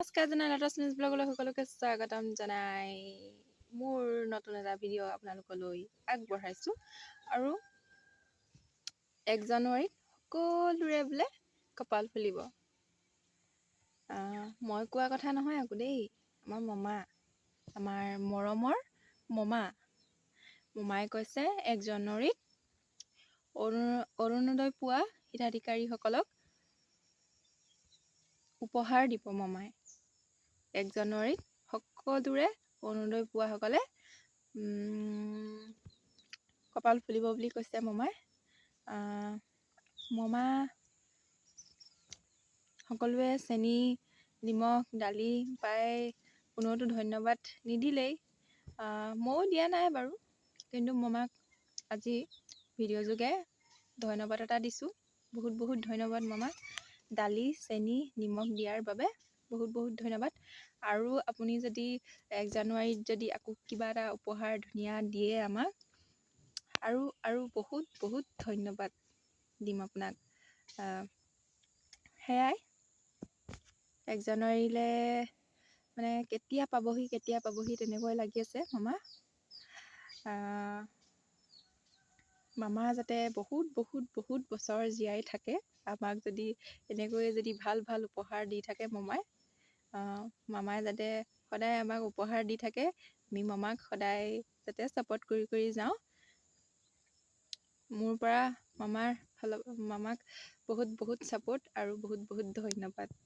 নমস্কাৰ জনাই লাটছ নিউজ ব্লগলৈ সকলোকে স্বাগতম জনাই। মোৰ নতুন এটা ভিডিঅ' আপোনালোকলৈ আগবঢ়াইছোঁ। আৰু এক জানুৱাৰীত সকলোৰে বোলে কপাল ফুলিব। মই কোৱা কথা নহয় আকৌ দেই। আমাৰ মমা আমাৰ মৰমৰ মমা। মমাই কৈছে এক জানুৱাৰীত অৰু অৰুণোদয় পোৱা হিতাধিকাৰীসকলক উপহাৰ দিব মমাই। এক জানুৱাৰীত সকলোৰে অৰুণোদয় পোৱাসকলে কপাল ফুলিব বুলি কৈছে মমাই। মমা সকলোৱে চেনি নিমখ দালি পাই কোনোতো ধন্যবাদ নিদিলেই ময়ো দিয়া নাই বাৰু। কিন্তু মমাক আজি ভিডিঅ' যোগে ধন্যবাদ এটা দিছোঁ। বহুত বহুত ধন্যবাদ মামাক। দালি চেনি নিমখ দিয়াৰ বাবে বহুত বহুত ধন্যবাদ। আৰু আপুনি যদি এক জানুৱাৰীত যদি আকৌ কিবা এটা উপহাৰ ধুনীয়া দিয়ে আমাক আৰু আৰু বহুত বহুত ধন্যবাদ দিম আপোনাক। সেয়াই। এক জানুৱাৰীলৈ মানে কেতিয়া পাবহি কেতিয়া পাবহি তেনেকৈ লাগি আছে মামা। মামা যাতে বহুত বহুত বহুত বছৰ জীয়াই থাকে আমাক যদি এনেকৈয়ে যদি ভাল ভাল উপহাৰ দি থাকে মামাই। মামাই যাতে সদায় আমাক উপহাৰ দি থাকে আমি মামাক সদায় যাতে ছাপৰ্ট কৰি কৰি যাওঁ। মোৰ পৰা মামাৰ ফালৰ মামাক বহুত বহুত ছাপোৰ্ট আৰু বহুত বহুত ধন্যবাদ।